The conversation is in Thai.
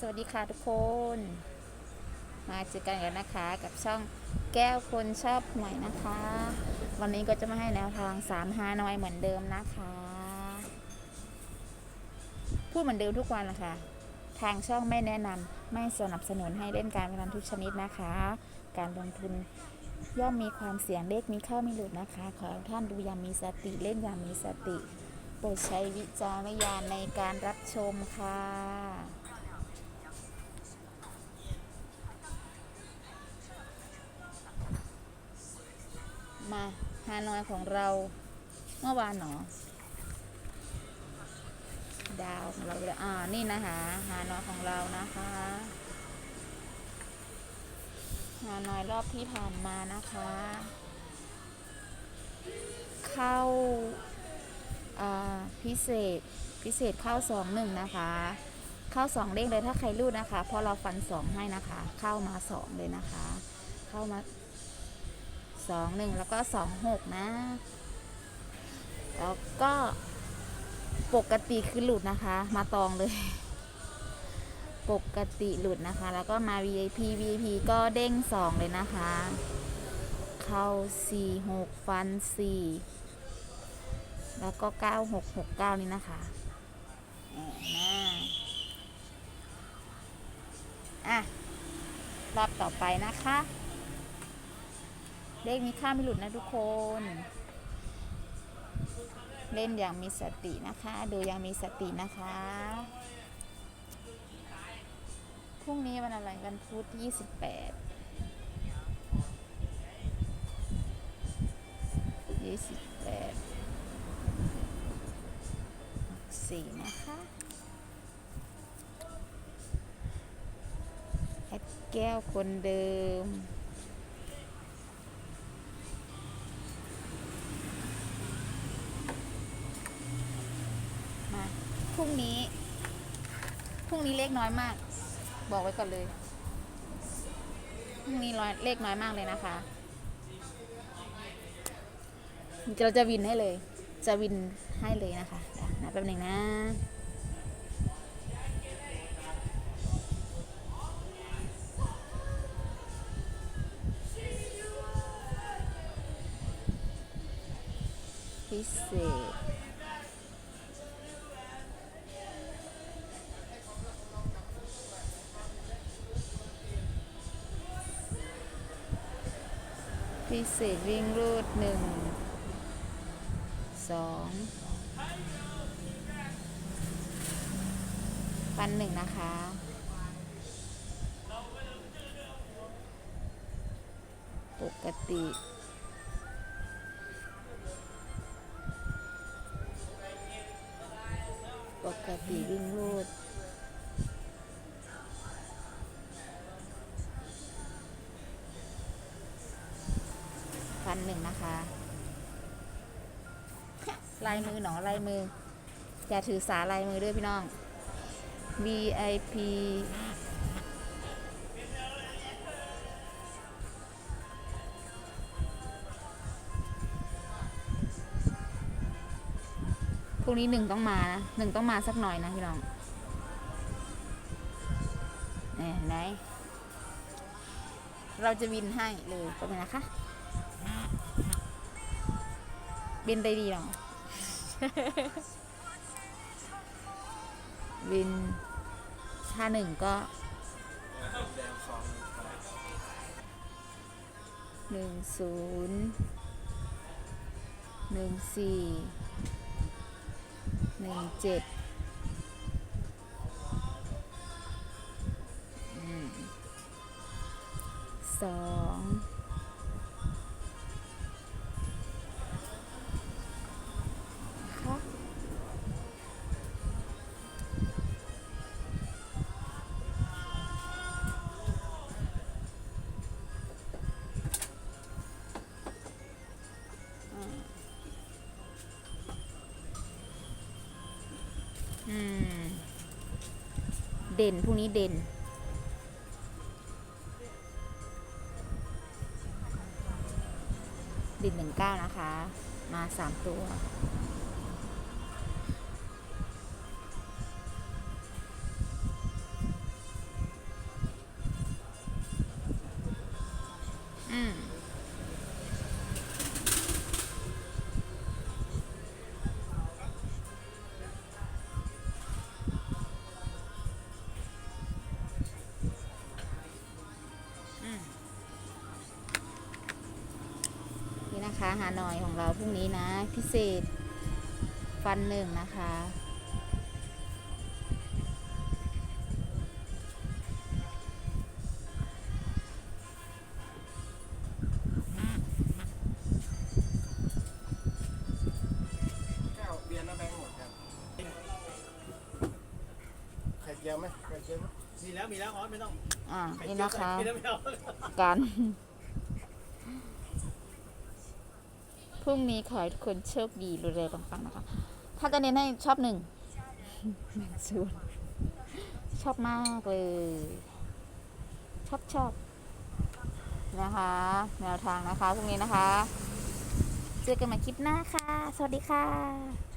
สวัสดีค่ะทุกคน มาเจอกันกันนะคะ กับช่องแก้วคนชอบหวยนะคะ วันนี้ก็จะมาให้แนวทาง3ฮานอยเหมือนเดิมนะคะ พูดเหมือนเดิมทุกวันละค่ะทางช่องไม่แนะนำไม่สนับสนุนให้เล่นการพนันทุกชนิดนะคะ การลงทุนย่อมมีความเสี่ยงเลขมีเข้ามีหลุดนะคะ ขอท่านดูอย่างมีสติเล่นอย่างมีสติ โปรดใช้วิจารณญาณในการรับชมค่ะาฮานอยของเราเมื่อวานหนอ ดาวของเราเลยอ่านี่นะคะฮานอยของเรานะคะฮานอยรอบที่ผ่านมานะคะ เข้าอ่าพิเศษพิเศษเข้าสองหนึ่งนะคะ เข้าสองเลขเลยถ้าใครรูดนะคะพราะเราฟันสองให้นะคะ เข้ามาสองเลยนะคะ เข้ามา สองหนึ่งแล้วก็สองหกนะ แล้วก็ปกติคือหลุดนะคะ มาตองเลย ปกติหลุดนะคะ แล้วก็มา VIP VIP ก็เด้งสองเลยนะคะ เข้าสี่หกฟันสี่แล้วก็เก้าหกหกเก้านี่นะคะอ่านะอะรอบต่อไปนะคะ เลขมีค่าไม่หลุดนะทุกคน เล่นอย่างมีสตินะคะ ดูอย่างมีสตินะคะ พรุ่งนี้วันอะไรวันพุธที่28 28สี่นะคะแอดแก้วคนเดิม พรุ่งนี้ พรุ่งนี้เลขน้อยมาก บอกไว้ก่อนเลย พรุ่งนี้ร้อยเลขน้อยมากเลยนะคะเราจะวินให้เลย จะวินให้เลยนะคะนะแป๊บหนึ่งนะ พิเศษ พิเศษวิ่งรูดหนึ่งสองปันหนึ่งนะคะ ปกติปกติวิ่งรูด นหนึ่งนะคะ ลายมือหนอลายมือ อย่าถือสาลายมือด้วยพี่น้อง VIP พรุ่งนี้หนึ่งต้องมานะหนึ่งต้องมาสักหน่อยนะพี่น้องเนี่ยไหน เราจะวินให้เลยก็เป็นนะคะ บินได้ดีเนาะบินถ้าหนึ่งก็หนึ่งศูนย์หนึ่งสี่หนึ่งเจ็ดอืมสอง อืม เด่นพวกนี้เด่น เด่นหนึ่งเก้านะคะ มาสามตัวาฮานอยของเราพรุ่งนี้นะ พิเศษฟันหนึ่งนะคะ แก้วเบียร์น้ำแบงค์หมดครับไข่เจียวไหมไข่เจียวไหม มีแล้วมีแล้วออสไม่ต้องอ่าไข่นี่เจียวนะใส่คะ มีแล้วไม่เอากันพ รุ่งนี้ขอให้ทุกคนโชคดีรวยๆปังๆนะคะ ถ้าจะเน้นให้ชอบหนึ่งหนึ่งศูนย์ชอบมากเลย ชอบชอบนะคะ แนวทางนะคะพรุ่งนี้นะคะ เจอกันใหม่คลิปหน้าค่ะ สวัสดีค่ะ